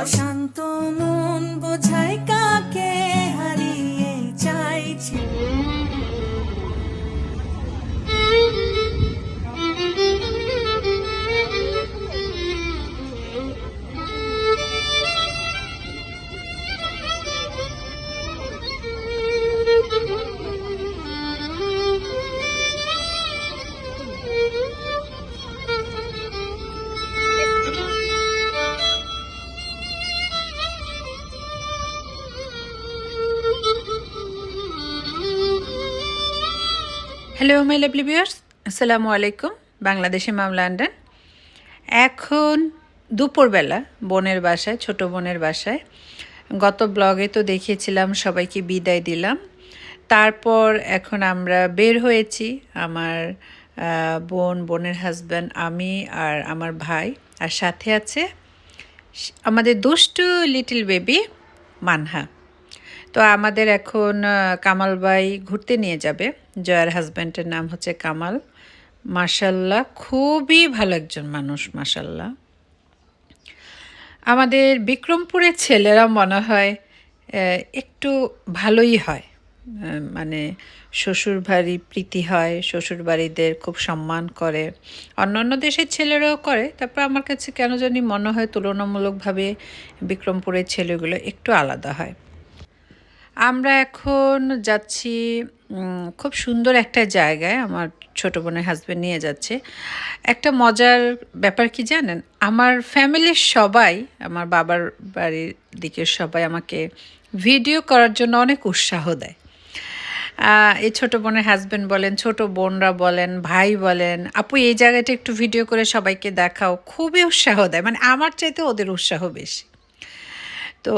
অশান্ত মন বোঝায় কাকে হারিয়ে চাইছি। হ্যালো মাই লাভলি ভিউয়ার্স আসসালামু আলাইকুম বাংলাদেশে মাম লন্ডন এখন দুপুরবেলা, বোনের বাসায়, ছোট বোনের বাসায়, গত ব্লগে তো দেখিয়েছিলাম, সবাইকে বিদায় দিলাম। তারপর এখন আমরা বের হয়েছি, আমার বোন, বোনের হাজব্যান্ড আমি আর আমার ভাই, আর সাথে আছে আমাদের দুষ্টু লিটল বেবি মানহা। তো আমাদের এখন কামাল ঘুরতে নিয়ে যাবে। জয়ার হাজব্যান্ডের নাম হচ্ছে কামাল। মাশাল্লাহ খুবই ভালো একজন মানুষ মাশাল্লাহ আমাদের বিক্রমপুরের ছেলেরা মনে হয় একটু ভালোই হয়। মানে শ্বশুর বাড়ি প্রীতি হয় শ্বশুর বাড়িদের খুব সম্মান করে। অন্য অন্য দেশের ছেলেরাও করে, তারপর আমার কাছে কেন জানি মনে হয় তুলনামূলকভাবে বিক্রমপুরের ছেলেগুলো একটু আলাদা হয়। আমরা এখন যাচ্ছি খুব সুন্দর একটা জায়গায়। আমার ছোট বোনের হাজব্যান্ড নিয়ে যাচ্ছে। একটা মজার ব্যাপার কি জানেন? আমার ফ্যামিলির সবাই, আমার বাবার বাড়ির দিকের সবাই আমাকে ভিডিও করার জন্য অনেক উৎসাহ দেয়। এই ছোট বোনের হাজব্যান্ড বলেন, ছোট বোনরা বলেন, ভাই বলেন, আপু, এই জায়গাটা একটু ভিডিও করে সবাইকে দেখাও। খুবই উৎসাহ দেয়। মানে আমার চাইতে ওদের উৎসাহ বেশি। তো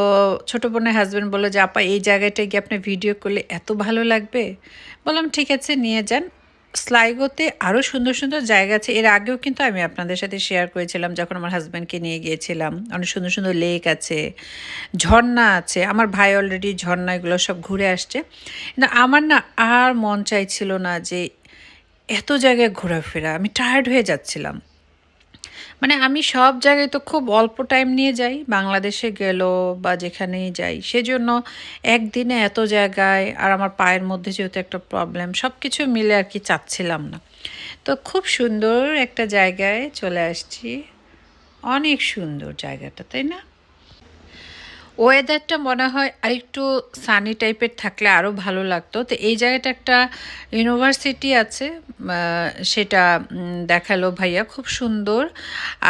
ছোটো বোনের হাজব্যান্ড বলল যে, আপা, এই জায়গাটায় গিয়ে আপনি ভিডিও করলে এত ভালো লাগবে? বললাম, ঠিক আছে, নিয়ে যান। স্লাইগোতে আরও সুন্দর সুন্দর জায়গা আছে। এর আগেও কিন্তু আমি আপনাদের সাথে শেয়ার করেছিলাম, যখন আমার হাজব্যান্ডকে নিয়ে গিয়েছিলাম। অনেক সুন্দর সুন্দর লেক আছে, ঝর্ণা আছে। আমার ভাই অলরেডি ঝর্ণা এগুলো সব ঘুরে আসছে। না আমার না আর মন চাইছিল না যে, এত জায়গায় ঘোরাফেরা। আমি টায়ার্ড হয়ে যাচ্ছিলাম। মানে আমি সব জায়গায় তো খুব অল্প টাইম নিয়ে যাই। বাংলাদেশে গেল বা যেখানেই যাই, সেজন্য একদিনে এত জায়গায় আর আমার পায়ের মধ্যে যেহেতু একটা প্রবলেম সব কিছু মিলে আর কি চাচ্ছিলাম না। তো খুব সুন্দর একটা জায়গায় চলে আসছি। অনেক সুন্দর জায়গাটা, তাই না? ওয়েদারটা মনে হয় আরেকটু সানি টাইপের থাকলে আরও ভালো লাগতো। তো এই জায়গাটা একটা ইউনিভার্সিটি আছে সেটা দেখাল ভাইয়া, খুব সুন্দর।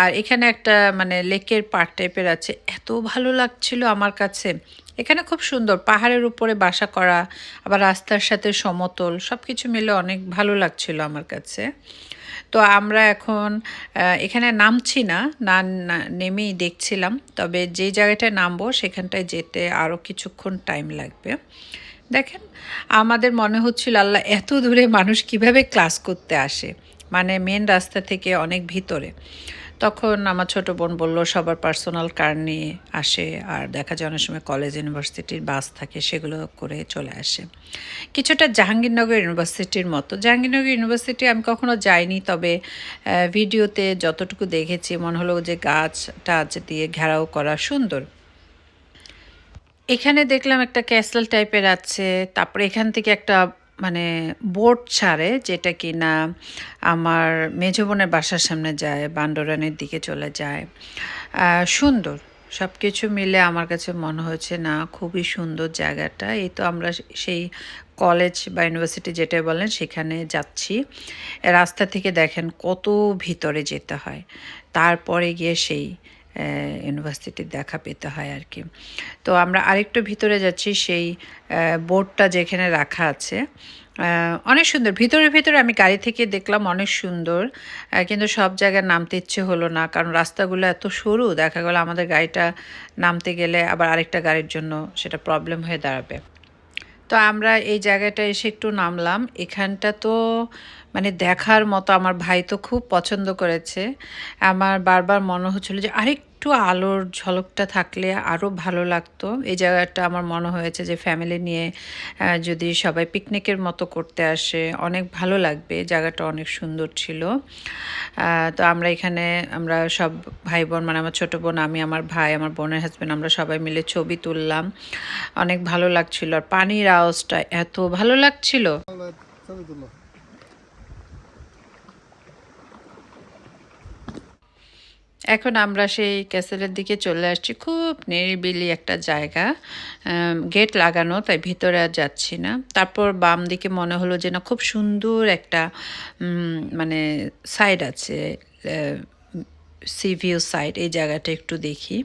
আর এখানে একটা মানে লেকের পার্ট টাইপের আছে। এত ভালো লাগছিল আমার কাছে। এখানে খুব সুন্দর, পাহাড়ের উপরে বাসা করা, আবার রাস্তার সাথে সমতল সব কিছু মিলে অনেক ভালো লাগছিল আমার কাছে। তো আমরা এখন এখানে নামছি না না নেমেই দেখছিলাম, তবে যে জায়গাটায় নামবো সেখানটায় যেতে আরও কিছুক্ষণ টাইম লাগবে। দেখেন, আমাদের মনে হচ্ছিল, আল্লাহ, এত দূরে মানুষ কীভাবে ক্লাস করতে আসে? মানে মেন রাস্তা থেকে অনেক ভিতরে। তখন আমার ছোট বোন বলল, সবার পার্সোনাল কার নিয়ে আসে আর দেখা যায় অনেক সময় কলেজ ইউনিভার্সিটির বাস থাকে, সেগুলো করে চলে আসে। কিছুটা জাহাঙ্গীরনগর ইউনিভার্সিটির মতো। জাহাঙ্গীরনগর ইউনিভার্সিটি আমি কখনো যাইনি, তবে ভিডিওতে যতটুকু দেখেছি, মনে হলো যে গাছ টাছ দিয়ে ঘেরাও করা সুন্দর। এখানে দেখলাম একটা ক্যাসেল টাইপের আছে, তারপরে এখান থেকে একটা মানে বোট ছাড়ে যেটা কি না আমার মেজ বোনের বাসার সামনে যায় বান্ডরানের দিকে চলে যায়। সুন্দর। সব কিছু মিলে আমার কাছে মনে হয়েছে, না, খুবই সুন্দর জায়গাটা। এই তো আমরা সেই কলেজ বা ইউনিভার্সিটি যেটা বলেন, সেখানে যাচ্ছি। রাস্তা থেকে দেখেন কত ভিতরে যেতে হয়। তারপরে গিয়ে সেই ইউনিভার্সিটির দেখা পেতে হয় আর কি। তো আমরা আরেকটু ভিতরে যাচ্ছি, সেই বোর্ডটা যেখানে রাখা আছে। অনেক সুন্দর। ভিতরে ভিতরে আমি গাড়ি থেকে দেখলাম অনেক সুন্দর। কিন্তু সব জায়গায় নামতে ইচ্ছে হলো না, কারণ রাস্তাগুলো এত সরু, দেখা গেলো আমাদের গাড়িটা নামতে গেলে আবার আরেকটা গাড়ির জন্য সেটা প্রবলেম হয়ে দাঁড়াবে। তো আমরা এই জায়গাটা এসে একটু নামলাম। এখানটা তো মানে দেখার মতো আমার ভাই তো খুব পছন্দ করেছে। আমার বারবার মনে হচ্ছিল যে আরেকটু একটু আলোর ঝলকটা থাকলে আরও ভালো লাগতো। এই জায়গাটা আমার মনে হয়েছে যে ফ্যামিলি নিয়ে যদি সবাই পিকনিকের মতো করতে আসে, অনেক ভালো লাগবে। জায়গাটা অনেক সুন্দর ছিল। তো আমরা এখানে, আমরা সব ভাই বোন মানে আমার ছোটো বোন, আমি, আমার ভাই, আমার বোনের হাজব্যান্ড আমরা সবাই মিলে ছবি তুললাম। অনেক ভালো লাগছিল। আর পানির আওয়াজটা এত ভালো লাগছিল। এখন আমরা সেই ক্যাসেলের দিকে চলে আসছি। খুব নিরিবিলি একটা জায়গা গেট লাগানো, তাই ভিতরে আর যাচ্ছি না। তারপর বাম দিকে মনে হলো যে না খুব সুন্দর একটা মানে সাইড আছে সি ভিউ সাইড এই জায়গাটা একটু দেখি।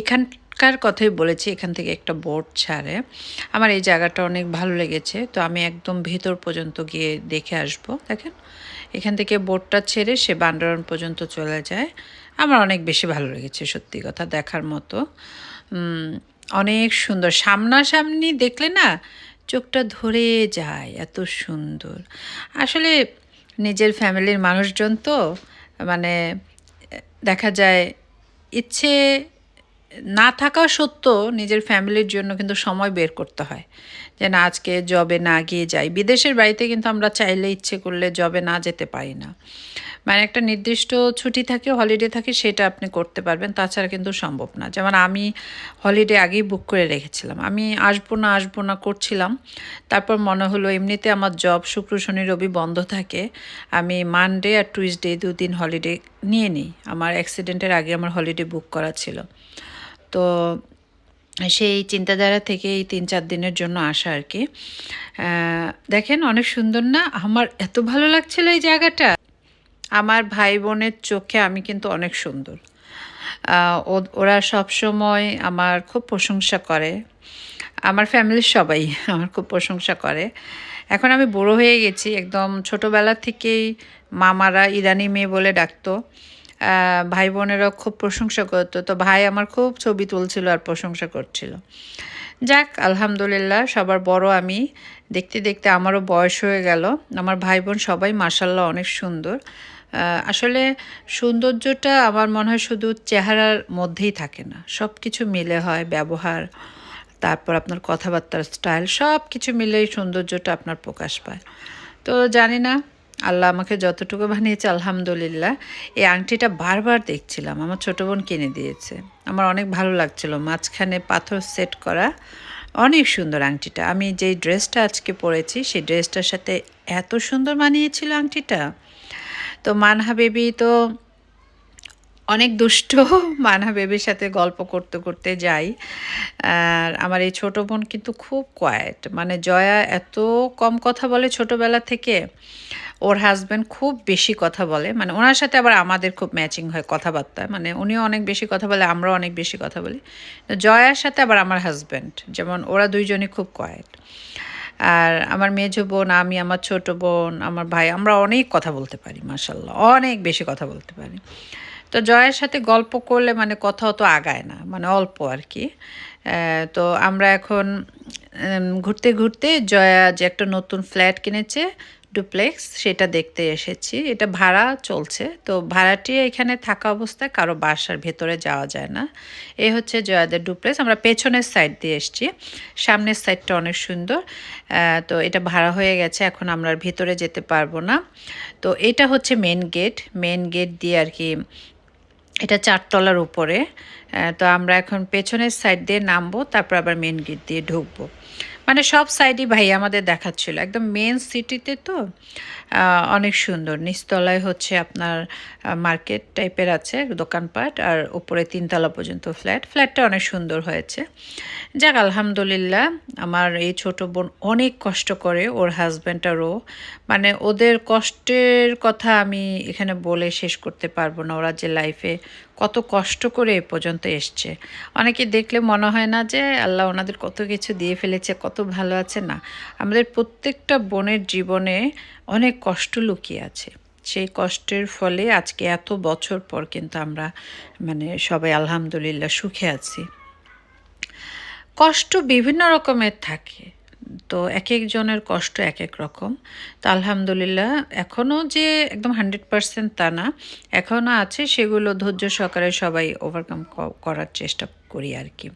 এখানকার কথাই বলেছি, এখান থেকে একটা বোট ছাড়ে। আমার এই জায়গাটা অনেক ভালো লেগেছে, তো আমি একদম ভেতর পর্যন্ত গিয়ে দেখে আসব। দেখেন, এখান থেকে বোটটা ছেড়ে সে বান্ডারন পর্যন্ত চলে যায়। আমার অনেক বেশি ভালো লেগেছে সত্যি কথা দেখার মতো। অনেক সুন্দর। সামনাসামনি দেখলে না চোখটা ধরে যায় এত সুন্দর। আসলে নিজের ফ্যামিলির মানুষজন তো মানে দেখা যায় ইচ্ছে না থাকা সত্ত্বেও নিজের ফ্যামিলির জন্য কিন্তু সময় বের করতে হয়। যে না, আজকে জবে না গিয়ে যাই। বিদেশের বাড়িতে কিন্তু আমরা চাইলে ইচ্ছে করলে জবে না যেতে পারি না। মানে একটা নির্দিষ্ট ছুটি থাকে হলিডে থাকে, সেটা আপনি করতে পারবেন। তাছাড়া কিন্তু সম্ভব না। যেমন আমি হলিডে আগেই বুক করে রেখেছিলাম। আমি আসব না আসব না করছিলাম। তারপর মনে হলো এমনিতে আমার জব শুক্র, শনি, রবি বন্ধ থাকে। আমি মানডে আর টুইসডে দুদিন হলিডে নিয়ে নিই। আমার অ্যাক্সিডেন্টের আগে আমার হলিডে বুক করা ছিল। তো সেই চিন্তাধারা থেকে এই তিন, চার দিনের জন্য আসা আর কি। দেখেন অনেক সুন্দর না? আমার এত ভালো লাগছিল এই জায়গাটা। আমার ভাই বোনের চোখে আমি কিন্তু অনেক সুন্দর। ওরা সব সময় আমার খুব প্রশংসা করে। আমার ফ্যামিলির সবাই আমার খুব প্রশংসা করে। এখন আমি বড় হয়ে গেছি, একদম ছোটোবেলা থেকেই মামারা ইরানি মেয়ে বলে ডাকতো। ভাই বোনেরা খুব প্রশংসা করতো। তো ভাই আমার খুব ছবি তুলছিল আর প্রশংসা করছিল। যাক, আলহামদুলিল্লাহ সবার বড় আমি। দেখতে দেখতে আমারও বয়স হয়ে গেল। আমার ভাই বোন সবাই মাসাল্লাহ অনেক সুন্দর। আসলে সৌন্দর্যটা আমার মনে হয় শুধু চেহারার মধ্যেই থাকে না। সব কিছু মিলে হয়, ব্যবহার, তারপর আপনার কথাবার্তার স্টাইল সব কিছু মিলেই সৌন্দর্যটা আপনার প্রকাশ পায়। তো জানি না, আল্লাহ আমাকে যতটুকু বানিয়েছে, আলহামদুলিল্লাহ। এই আংটিটা বারবার দেখছিলাম, আমার ছোটো বোন কিনে দিয়েছে। আমার অনেক ভালো লাগছিল, মাঝখানে পাথর সেট করা। অনেক সুন্দর আংটিটা। আমি যেই ড্রেসটা আজকে পরেছি, সেই ড্রেসটার সাথে এত সুন্দর মানিয়েছিল আংটিটা। তো মানহা বেবি তো অনেক দুষ্ট মানহা বেবির সাথে গল্প করতে করতে যাই। আর আমার এই ছোটো বোন কিন্তু খুব কোয়াইট মানে জয়া এত কম কথা বলে ছোটোবেলা থেকে, ওর হাজব্যান্ড খুব বেশি কথা বলে। মানে ওনার সাথে আবার আমাদের খুব ম্যাচিং হয় কথাবার্তা। মানে উনিও অনেক বেশি কথা বলে, আমরাও অনেক বেশি কথা বলি। জয়ার সাথে আবার আমার হাজব্যান্ড যেমন ওরা দুইজনই খুব কোয়াইট আর আমার মেজো বোন, আমি, আমার ছোট বোন, আমার ভাই, আমরা অনেক কথা বলতে পারি মাসাল্লাহ অনেক বেশি কথা বলতে পারি। তো জয়ের সাথে গল্প করলে মানে কথা অত আগায় না মানে অল্প আর কি। তো আমরা এখন ঘুরতে ঘুরতে জয়া যে একটা নতুন ফ্ল্যাট কিনেছে ডুপ্লেক্স, সেটা দেখতে এসেছি। এটা ভাড়া চলছে। তো ভাড়াটি এখানে থাকা অবস্থায় কারও বাসার ভেতরে যাওয়া যায় না। এ হচ্ছে জয়াদের ডুপ্লেক্স। আমরা পেছনের সাইড দিয়ে এসেছি। সামনের সাইডটা অনেক সুন্দর। তো এটা ভাড়া হয়ে গেছে। এখন আমরা ভেতরে যেতে পারব না। তো এটা হচ্ছে মেন গেট মেন গেট দিয়ে আর কি এটা চারতলার উপরে। তো আমরা এখন পেছনের সাইড দিয়ে নামবো, তারপর আবার মেন গেট দিয়ে ঢুকবো। মানে সব সাইডই ভাই আমাদের দেখাচ্ছিল। একদম মেন সিটিতে তো অনেক সুন্দর। নিচতলায় হচ্ছে আপনার মার্কেট টাইপের আছে দোকানপাট আর উপরে তিনতলা পর্যন্ত ফ্ল্যাট ফ্ল্যাটটা অনেক সুন্দর হয়েছে। যাক, আলহামদুলিল্লাহ, আমার এই ছোট বোন অনেক কষ্ট করে ওর হাজব্যান্ড আর ও। মানে ওদের কষ্টের কথা আমি এখানে বলে শেষ করতে পারব না। ওরা যে লাইফে কত কষ্ট করে এ পর্যন্ত এসছে। অনেকে দেখলে মনে হয় না যে আল্লাহ ওনাদের কত কিছু দিয়ে ফেলেছে, কত ভালো আছে। না, আমাদের প্রত্যেকটা বোনের জীবনে অনেক কষ্ট লুকিয়ে আছে। সেই কষ্টের ফলে আজকে এত বছর পর কিন্তু আমরা মানে সবাই আলহামদুলিল্লাহ সুখে আছি। কষ্ট বিভিন্ন রকমের থাকে। তো এক একজনের কষ্ট এক এক রকম। তো আলহামদুলিল্লাহ এখনও যে একদম হান্ড্রেড পারসেন্ট তা না এখনও আছে, সেগুলো ধৈর্য সহকারে সবাই ওভারকাম করার চেষ্টা করি আর কি।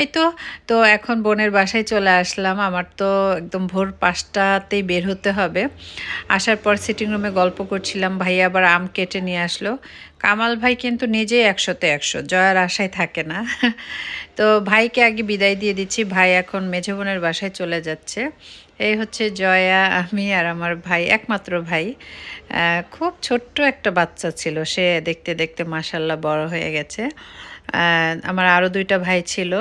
এই তো তো এখন বোনের বাসায় চলে আসলাম। আমার তো একদম ভোর পাঁচটাতেই বের হতে হবে। আসার পর সিটিং রুমে গল্প করছিলাম। ভাই আবার আম কেটে নিয়ে আসলো। কামাল ভাই কিন্তু নিজেই একশোতে একশো, জয়ার আশায় থাকে না। তো ভাইকে আগে বিদায় দিয়ে দিচ্ছি। ভাই এখন মেঝে বোনের বাসায় চলে যাচ্ছে। এই হচ্ছে জয়া, আমি আর আমার ভাই, একমাত্র ভাই। খুব ছোট্ট একটা বাচ্চা ছিল সে। দেখতে দেখতে মাসাল্লাহ বড় হয়ে গেছে। আমার আরও দুইটা ভাই ছিল,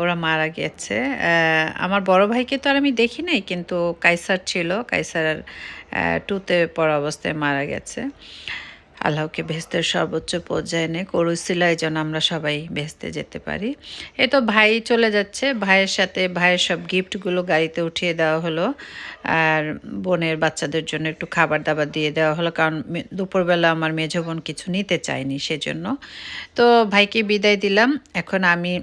ওরা মারা গেছে। আমার বড় ভাইকে তো আর আমি দেখি নাই, কিন্তু কাইসার ছিল, কাইসার টুতে পড়া অবস্থায় মারা গেছে। আল্লাহকে ভেস্তের সর্বোচ্চ পর্যায়ে নে করুছিল এই জন্য আমরা সবাই ভেস্তে যেতে পারি। এ তো ভাই চলে যাচ্ছে। ভাইয়ের সাথে ভাইয়ের সব গিফটগুলো গাড়িতে উঠিয়ে দেওয়া হলো। আর বোনের বাচ্চাদের জন্য একটু খাবার দাবার দিয়ে দেওয়া হলো। কারণ দুপুরবেলা আমার মেঝো বোন কিছু নিতে চায়নি সেজন্য। তো ভাইকে বিদায় দিলাম। এখন আমি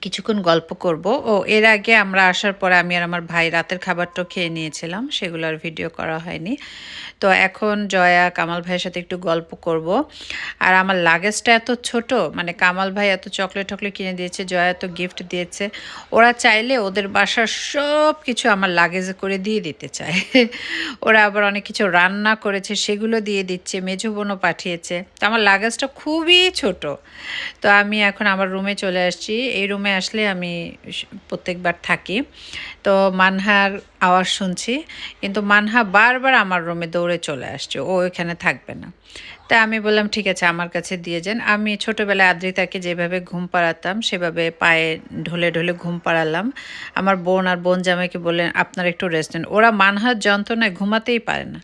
কিছুক্ষণ গল্প করব। ও, এর আগে আমরা আসার পরে আমি আর আমার ভাই রাতের খাবারটাও খেয়ে নিয়েছিলাম, সেগুলো আর ভিডিও করা হয়নি। তো এখন জয়া, কামাল ভাইয়ের সাথে একটু গল্প করব। আর আমার লাগেজটা এত ছোট মানে কামাল ভাই এত চকলেট টকলেট কিনে দিয়েছে, জয়া এত গিফট দিয়েছে। ওরা চাইলে ওদের বাসার সব কিছু আমার লাগেজে করে দিয়ে দিতে চায়। ওরা আবার অনেক কিছু রান্না করেছে, সেগুলো দিয়ে দিচ্ছে, মেজো বোনও পাঠিয়েছে। তো আমার লাগেজটা খুবই ছোট। তো আমি এখন আমার রুমে চলে আসছি। এই রুমে আসলে আমি প্রত্যেকবার থাকি। তো মানহার আওয়াজ শুনছি, কিন্তু মানহা বারবার আমার রুমে দৌড়ে চলে আসছে, ও এখানে থাকবে না। তা আমি বললাম, ঠিক আছে, আমার কাছে দিয়ে যান। আমি ছোটোবেলায় আদ্রিতাকে যেভাবে ঘুম পাড়াতাম, সেভাবে পায়ে ঢলে ঢলে ঘুম পাড়ালাম। আমার বোন আর বোন জামাইকে বললেন, আপনার একটু রেস্ট নেন। ওরা মানহার যন্ত্রণায় ঘুমাতেই পারে না।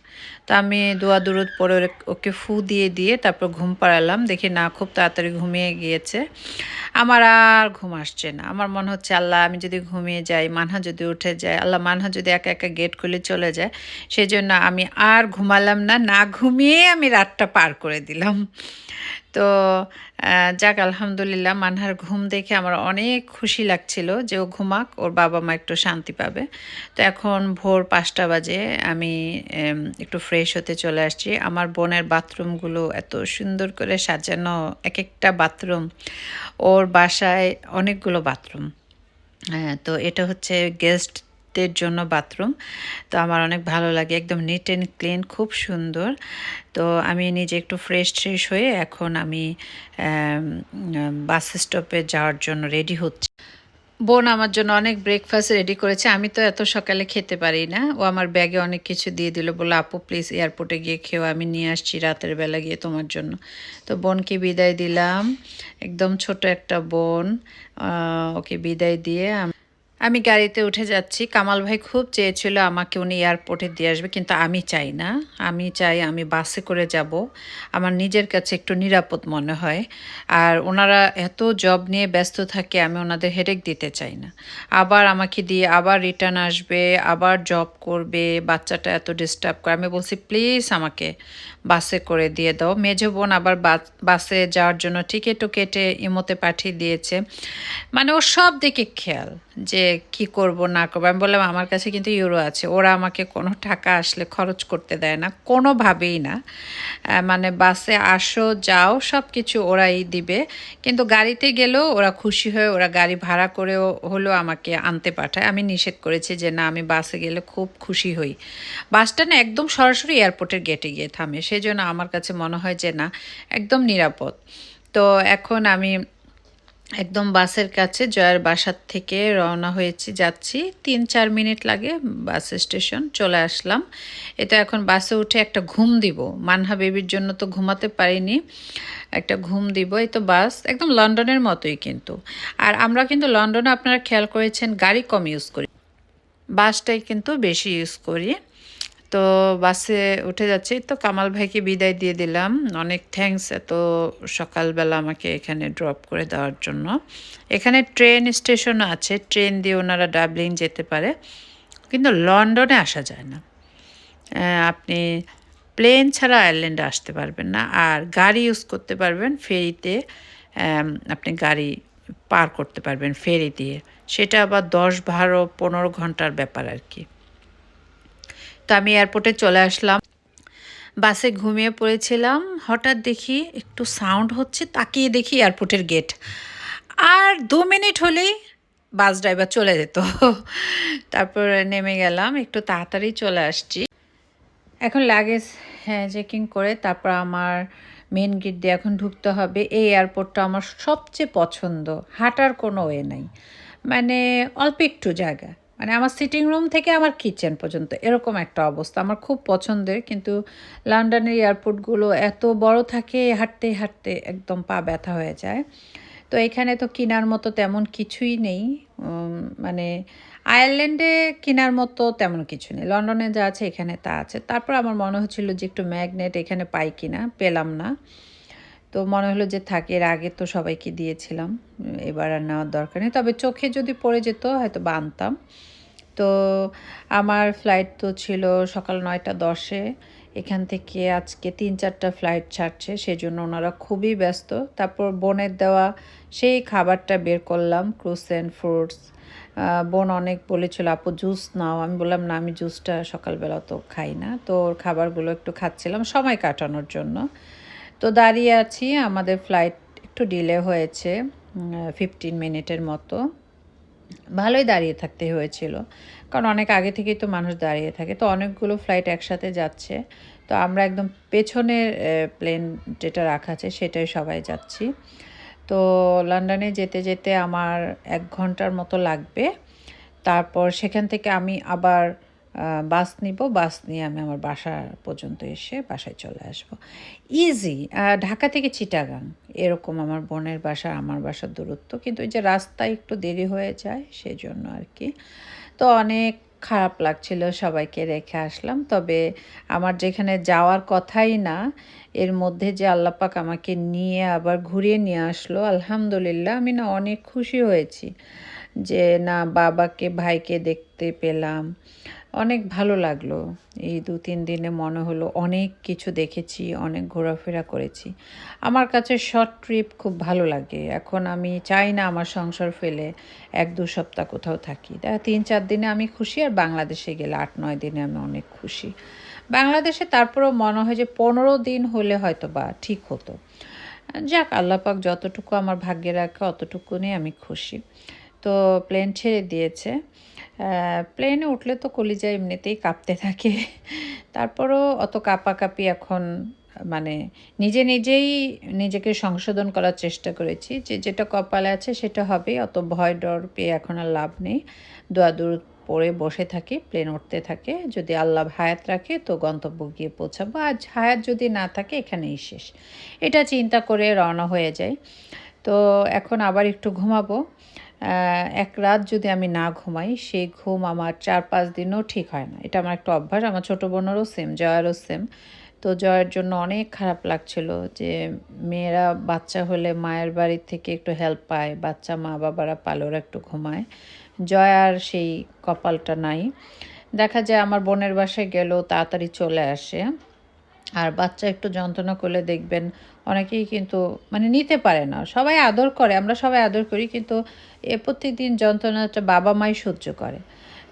তো আমি দোয়া দুরুদ পরে ওকে ফু দিয়ে দিয়ে তারপর ঘুম পাড়ালাম। দেখি না, খুব তাড়াতাড়ি ঘুমিয়ে গিয়েছে। আমার আর ঘুম আসছে না। আমার মনে হচ্ছে, আল্লাহ, আমি যদি ঘুমিয়ে যাই, মানহা যদি উঠে যায়, আল্লাহ, মানহা যদি একা একা গেট খুলে চলে যায় সেই জন্য আমি আর ঘুমালাম না। না ঘুমিয়ে আমি রাতটা পার করে দিলাম। তো যাক, আলহামদুলিল্লাহ মানহার ঘুম দেখে আমার অনেক খুশি লাগছিল যে ও ঘুমাক, ওর বাবা মা একটু শান্তি পাবে। তো এখন ভোর পাঁচটা বাজে, আমি একটু ফ্রেশ হতে চলে আসছি। আমার বোনের বাথরুমগুলো এত সুন্দর করে সাজানো এক একটা বাথরুম, ওর বাসায় অনেকগুলো বাথরুম। হ্যাঁ তো এটা হচ্ছে গেস্টদের জন্য বাথরুম। তো আমার অনেক ভালো লাগে, একদম নিট অ্যান্ড ক্লিন খুব সুন্দর। তো আমি নিজে একটু ফ্রেশ ট্রেশ হয়ে এখন আমি বাস স্টপে যাওয়ার জন্য রেডি হচ্ছি। বোন আমার জন্য অনেক ব্রেকফাস্ট রেডি করেছে, আমি তো এত সকালে খেতে পারি না। ও আমার ব্যাগে অনেক কিছু দিয়ে দিল বলে আপু প্লিজ এয়ারপোর্টে গিয়ে খেও, আমি নিয়ে আসছি রাতের বেলা গিয়ে তোমার জন্য। তো বোনকে বিদায় দিলাম, একদম ছোট একটা বোন ওকে বিদায় দিয়ে আম- গাড়িতে উঠে যাচ্ছি। কামাল ভাই খুব চেয়েছিল আমাকে উনি এয়ারপোর্টে দিয়ে আসবে, কিন্তু আমি চাই না। আমি চাই আমি বাসে করে যাব। আমার নিজের কাছে একটু নিরাপদ মনে হয়। আর ওনারা এত জব নিয়ে ব্যস্ত থাকে, আমি ওনাদের হেডেক দিতে চাই না। আবার আমাকে দিয়ে আবার রিটার্ন আসবে, আবার জব করবে, বাচ্চাটা এত ডিস্টার্ব করে। আমি বলছি প্লিজ আমাকে বাসে করে দিয়ে দাও। মেজো বোন আবার বাসে যাওয়ার জন্য টিকিটও কেটে ইমোতে পাঠিয়ে দিয়েছে। মানে ওর সব দিকে খেয়াল যে কি করব, না করব। আমি বললাম, আমার কাছে কিন্তু ইউরো আছে। ওরা আমাকে কোনো টাকা আসলে খরচ করতে দেয় না। কোনোভাবেই না। মানে বাসে আসো, যাও সব কিছু ওরাই দিবে। কিন্তু গাড়িতে গেলেও ওরা খুশি হয়ে ওরা গাড়ি ভাড়া করেও হলেও আমাকে আনতে পাঠায়। আমি নিষেধ করেছি যে, না, আমি বাসে গেলে খুব খুশি হই। বাসটা না একদম সরাসরি এয়ারপোর্টের গেটে গিয়ে থামে। সেই জন্য আমার কাছে মনে হয় যে না, একদম নিরাপদ। তো এখন আমি একদম বাসের কাছে জয়ার বাসার থেকে রওনা হয়েছি, যাচ্ছি। তিন চার মিনিট লাগে বাস স্টেশন, চলে আসলাম। এটা এখন বাসে উঠে একটা ঘুম দিব। মানহা বেবির জন্য তো ঘুমাতে পারিনি। একটা ঘুম দিব। এই তো বাস, একদম লন্ডনের মতোই কিন্তু। আর আমরা কিন্তু লন্ডনে আপনারা খেয়াল করেছেন, গাড়ি কম ইউজ করি। বাসটাই কিন্তু বেশি ইউজ করি। তো বাসে উঠে যাচ্ছি। তো কামাল ভাইকে বিদায় দিয়ে দিলাম। অনেক থ্যাঙ্কস এত সকালবেলা আমাকে এখানে ড্রপ করে দেওয়ার জন্য। এখানে ট্রেন স্টেশনও আছে। ট্রেন দিয়ে ওনারা ডাবলিন যেতে পারে। কিন্তু লন্ডনে আসা যায় না। আপনি প্লেন ছাড়া আয়ারল্যান্ডে আসতে পারবেন না। আর গাড়ি ইউজ করতে পারবেন। ফেরিতে আপনি গাড়ি পার করতে পারবেন ফেরি দিয়ে। সেটা আবার দশ, বারো, পনেরো ঘণ্টার ব্যাপার আর কি। তো আমি এয়ারপোর্টে চলে আসলাম। বাসে ঘুমিয়ে পড়েছিলাম। হঠাৎ দেখি একটু সাউন্ড হচ্ছে, তাকিয়ে দেখি এয়ারপোর্টের গেট আর দু মিনিট হলেই বাস ড্রাইভার চলে যেত। তারপর নেমে গেলাম, একটু তাড়াতাড়ি চলে আসছি। এখন লাগেজ হ্যাঁ চেকিং করে তারপর আমার মেন গেট দিয়ে এখন ঢুকতে হবে। এই এয়ারপোর্টটা আমার সবচেয়ে পছন্দ। হাঁটার কোনো ওয়ে নাই। মানে অল্প একটু জায়গা। মানে আমার সিটিং রুম থেকে আমার কিচেন পর্যন্ত, এরকম একটা অবস্থা। আমার খুব পছন্দের, কিন্তু লন্ডনের এয়ারপোর্টগুলো এত বড় থাকে, হাঁটতে হাঁটতে একদম পা ব্যথা হয়ে যায়। তো এখানে তো কেনার মতো তেমন কিছুই নেই। মানে আয়ারল্যান্ডে কেনার মতো তেমন কিছু নেই। লন্ডনে যা আছে এখানে তা আছে। তারপর আমার মনে হচ্ছিল যে একটু ম্যাগনেট এখানে পাই কিনা, পেলাম না। তো মনে হলো যে থাকে, এর আগে তো সবাইকে দিয়েছিলাম, এবার আর নেওয়ার দরকার নেই। তবে চোখে যদি পড়ে যেত, হয়তো বানতাম তো আমার ফ্লাইট তো ছিল সকাল নয়টা দশে। এখান থেকে আজকে তিন চারটা ফ্লাইট ছাড়ছে, সেজন্য ওনারা খুবই ব্যস্ত। তারপর বোনের দেওয়া সেই খাবারটা বের করলাম ক্রুসেন ফ্রুটস বোন অনেক বলেছিল, আপু জুস নাও। আমি বললাম, না, আমি জুসটা সকালবেলা তো খাই না। তো খাবারগুলো একটু খাচ্ছিলাম সময় কাটানোর জন্য। তো দাঁড়িয়ে আছি, আমাদের ফ্লাইট একটু ডিলে হয়েছে ফিফটিন মিনিটের মতো। ভালোই দাঁড়িয়ে থাকতে হয়েছিল, কারণ অনেক আগে থেকেই তো মানুষ দাঁড়িয়ে থাকে, তো অনেকগুলো ফ্লাইট একসাথে যাচ্ছে। তো আমরা একদম পেছনের প্লেন যেটা রাখা আছে সেটাই সবাই যাচ্ছি। তো লন্ডনে যেতে যেতে আমার এক ঘণ্টার মতো লাগবে। তারপর সেখান থেকে আমি আবার বাস নিব, বাস নিয়ে আমি আমার বাসা পর্যন্ত এসে বাসায় চলে আসব। ইজি ঢাকা থেকে চিটাগাং এরকম আমার বোনের বাসা, আমার বাসার দূরত্ব। কিন্তু ওই যে রাস্তায় একটু দেরি হয়ে যায়, সেজন্য আর কি। তো অনেক খারাপ লাগছিল সবাইকে রেখে আসলাম। তবে আমার যেখানে যাওয়ার কথাই না, এর মধ্যে যে আল্লাপাক আমাকে নিয়ে আবার ঘুরিয়ে নিয়ে আসলো, আলহামদুলিল্লাহ, আমি না অনেক খুশি হয়েছি। যে, না, বাবাকে, ভাইকে দেখতে পেলাম। অনেক ভালো লাগল। এই দু, তিন দিনে মনে হলো অনেক কিছু দেখেছি, অনেক ঘোরাফেরা করেছি। আমার কাছে শর্ট ট্রিপ খুব ভালো লাগে। এখন আমি চাই না আমার সংসার ফেলে এক, দু সপ্তাহ কোথাও থাকি। তা তিন, চার দিনে আমি খুশি আর বাংলাদেশে গেলে আট, নয় দিনে আমি অনেক খুশি। বাংলাদেশে তারপরেও মনে হয় যে, পনেরো দিন হলে হয়তো বা ঠিক হতো। যাক আল্লাপাক যতটুকু আমার ভাগ্যে রাখে অতটুকু নিয়ে আমি খুশি। তো প্লেন ছেড়ে দিয়েছে। প্লেনে উঠলে তো কলিজা এমনিতেই কাঁপতে থাকে। তারপরও অত কাঁপাকাঁপি এখন মানে নিজে নিজেই নিজেকে সংশোধন করার চেষ্টা করেছি যে যেটা কপালে আছে সেটা হবে। অত ভয় ডর পেয়ে এখন আর লাভ নেই। দোয়া দূর পড়ে বসে থাকি, প্লেন উঠতে থাকে। যদি আল্লাহ হায়াত রাখে তো গন্তব্য গিয়ে পৌঁছাবো। আর হায়াত যদি না থাকে এখানেই শেষ। এটা চিন্তা করে রওনা হয়ে যায় তো এখন আবার একটু ঘুমাবো। এক রাত যদি আমি না ঘুমাই, সেই ঘুম আমার চার পাঁচ দিনও ঠিক হয় না। এটা আমার একটা অভ্যাস, আমার ছোটো বোনেরও সেম জয়েরও সেম তো জয়ের জন্য অনেক খারাপ লাগছিল যে মেয়েরা বাচ্চা হলে মায়ের বাড়ির থেকে একটু হেল্প পায়, বাচ্চা মা বাবারা পালে ওরা একটু ঘুমায়। জয় আর সেই কপালটা নাই। দেখা যায় আমার বোনের বাসায় গেলেও তাড়াতাড়ি চলে আসে। আর বাচ্চা একটু যন্ত্রণা করলে দেখবেন অনেকেই কিন্তু মানে নিতে পারে না। সবাই আদর করে, আমরা সবাই আদর করি, কিন্তু এ প্রত্যেকদিন যন্ত্রণাটা বাবা মাই সহ্য করে।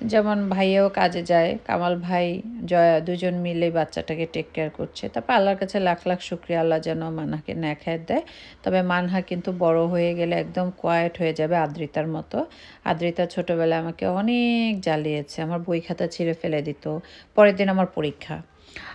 যেমন ভাইয়াও কাজে যায়, কামাল ভাই, জয়া দুজন মিলে বাচ্চাটাকে টেক কেয়ার করছে। তারপর আল্লাহর কাছে লাখ লাখ শুক্রিয়া, আল্লাহ যেন মানহাকে ন্যাখায় দেয়। তবে মানহা কিন্তু বড় হয়ে গেলে একদম কোয়াইট হয়ে যাবে আদ্রিতার মতো। আদ্রিতা ছোটোবেলায় আমাকে অনেক জ্বালিয়েছে, আমার বই খাতা ছিঁড়ে ফেলে দিত, পরের দিন আমার পরীক্ষা।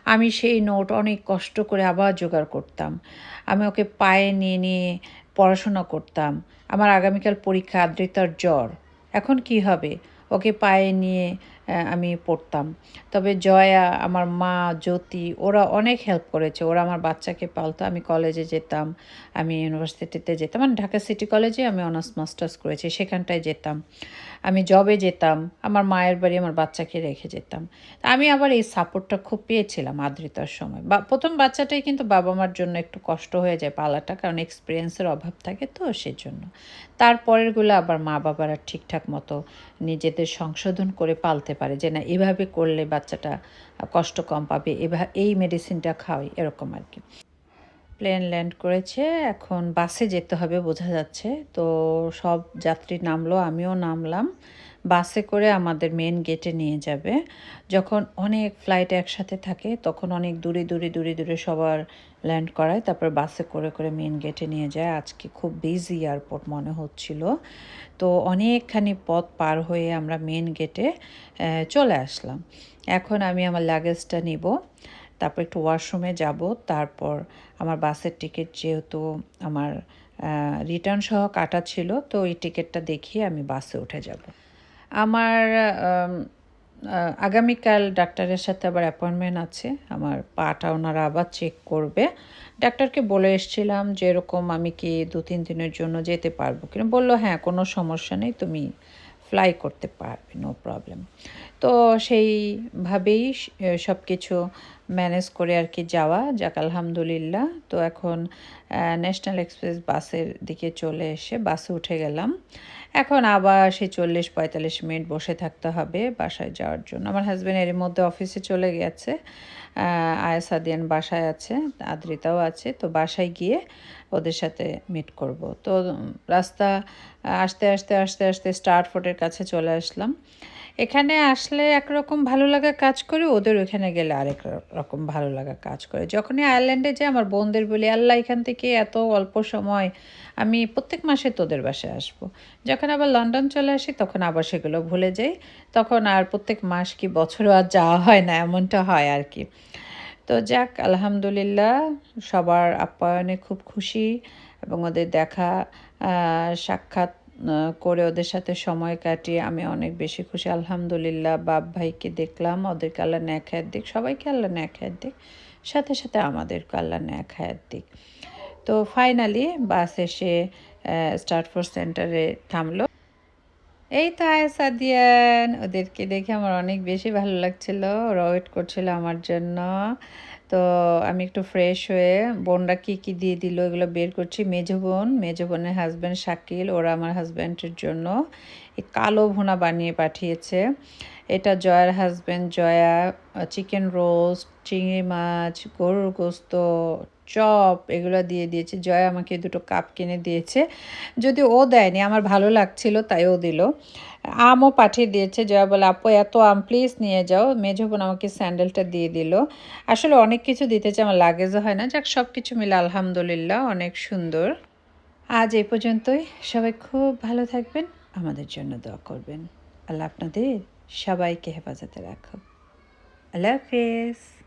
আমি সেই নোট অনেক কষ্ট করে আবার জোগাড় করতাম। আমি ওকে পায়ে নিয়ে নিয়ে পড়াশোনা করতাম। আমার আগামীকাল পরীক্ষা, আদ্রিতার জ্বর। এখন কি হবে? ওকে পায়ে নিয়ে আমি পড়তাম। তবে জয়া, আমার মা, জ্যোতি, ওরা অনেক হেল্প করেছে। ওরা আমার বাচ্চাকে পালতো। আমি কলেজে যেতাম, আমি ইউনিভার্সিটিতে যেতাম। মানে ঢাকা সিটি কলেজে আমি অনার্স মাস্টার্স করেছি, সেখানটায় যেতাম। আমি জবে যেতাম, আমার মায়ের বাড়ি আমার বাচ্চাকে রেখে যেতাম। আমি আবার এই সাপোর্টটা খুব পেয়েছিলাম আদ্রিতার সময়। বা, প্রথম বাচ্চাটাই কিন্তু বাবা মার জন্য একটু কষ্ট হয়ে যায় পালাটা, কারণ এক্সপিরিয়েন্সের অভাব থাকে তো সেজন্য। তারপরেরগুলো আবার মা বাবারা ঠিকঠাক মতো নিজেদের সংশোধন করে পালতে পারে যে না, এভাবে করলে বাচ্চাটা কষ্ট কম পাবে, এভা, এই মেডিসিনটা খাওয়াই, এরকম আর কি। প্লেন ল্যান্ড করেছে, এখন বাসে যেতে হবে বোঝা যাচ্ছে। তো সব যাত্রী নামলো, আমিও নামলাম। বাসে করে আমাদের মেন গেটে নিয়ে যাবে। যখন অনেক ফ্লাইট একসাথে থাকে, তখন অনেক দূরে দূরে দূরে দূরে সবার ল্যান্ড করায়, তারপর বাসে করে করে মেন গেটে নিয়ে যায়। আজকে খুব বিজি এয়ারপোর্ট মনে হচ্ছিল। তো অনেকখানি পথ পার হয়ে আমরা মেন গেটে চলে আসলাম। এখন আমি আমার লাগেজটা নিব, তারপর একটু ওয়াশরুমে যাব, তারপর আমার বাসের টিকিট যেহেতু আমার রিটার্ন সহ কাটা ছিল, তো এই টিকিটটা দেখিয়ে আমি বাসে উঠে যাব। আমার আগামীকাল ডাক্তারের সাথে আবার অ্যাপয়েন্টমেন্ট আছে। আমার পাটা ওনারা আবার চেক করবে। ডাক্তারকে বলে এসছিলাম যে এরকম আমি কি দু তিন দিনের জন্য যেতে পারব কিনা। বলল হ্যাঁ কোনো সমস্যা নেই, তুমি ফ্লাই করতে পারবে নো প্রবলেম তো সেইভাবেই সব কিছু ম্যানেজ করে আর কি যাওয়া, যাক আলহামদুলিল্লাহ। তো এখন ন্যাশনাল এক্সপ্রেস বাসের দিকে চলে এসে বাসে উঠে গেলাম। এখন আবার সেই চল্লিশ পঁয়তাল্লিশ মিনিট বসে থাকতে হবে বাসায় যাওয়ার জন্য। আমার হাজব্যান্ড এর মধ্যে অফিসে চলে গেছে। আয়াসাদিয়ান বাসায় আছে, আদ্রিতাও আছে। তো বাসায় গিয়ে ওদের সাথে মিট করব। তো রাস্তা আসতে আসতে আসতে আসতে স্টার্ট ফোর্টের কাছে চলে আসলাম। এখানে আসলে একরকম ভালো লাগা কাজ করে, ওদের ওখানে গেলে আরেক রকম ভালো লাগা কাজ করে। যখনই আয়ারল্যান্ডে যাই, আমার বোনদের বলি, আল্লাহ, এখান থেকে এত অল্প সময় আমি প্রত্যেক মাসে তোদের বাসায় আসব। যখন আবার লন্ডন চলে আসি, তখন আবার সেগুলো ভুলে যাই। তখন আর প্রত্যেক মাস কি বছরও আর যাওয়া হয় না, এমনটা হয় আর কি। তো যাক, আলহামদুলিল্লাহ, সবার আপ্যায়নে খুব খুশি এবং ওদের দেখা সাক্ষাৎ করে ওদের সাথে সময় কাটিয়ে আমি অনেক বেশি খুশি। আলহামদুলিল্লাহ, বাপ ভাইকে দেখলাম, ওদেরকে আল্লাহ ন্যাক হায়াত দিক, সবাইকে আল্লাহ ন্যাক হায়াত দিক, সাথে সাথে আমাদেরকে আল্লাহ ন্যাক হায়াত দিক। তো ফাইনালি বাস এসে স্টার্টফোর্ড সেন্টারে থামলো। এই তো আয়সা দিয়ান ওদেরকে দেখে আমার অনেক বেশি ভালো লাগছিল, ওরা ওয়েট করছিল আমার জন্য। তো আমি একটু ফ্রেশ হয়ে বোনরা কী কী দিয়ে দিল এগুলো বের করছি। মেজো বোন মেজো বোনের হাজব্যান্ড শাকিল, ওরা আমার হাজব্যান্ডের জন্য এই কালো ভোনা বানিয়ে পাঠিয়েছে। এটা জয়ার হাজব্যান্ড জয়া চিকেন রোস্ট চিংড়ি মাছ, গরুর গোস্ত চপ এগুলো দিয়ে দিয়েছে। জয় আমাকে দুটো কাপ কিনে দিয়েছে। যদি ও দেয়নি, আমার ভালো লাগছিল, তাই ও দিল। আমও পাঠিয়ে দিয়েছে। জয়া বলে, আপু, এত আম প্লিজ নিয়ে যাও। মেজো বোন আমাকে স্যান্ডেলটা দিয়ে দিল। আসলে অনেক কিছু দিতেছে আমার লাগেজও হয় না। যাক সব কিছু মিলে আলহামদুলিল্লাহ, অনেক সুন্দর। আজ এই পর্যন্তই। সবাই খুব ভালো থাকবেন, আমাদের জন্য দোয়া করবেন। আল্লাহ আপনাদের সবাইকে হেফাজতে রাখো আল্লাহ হাফেজ।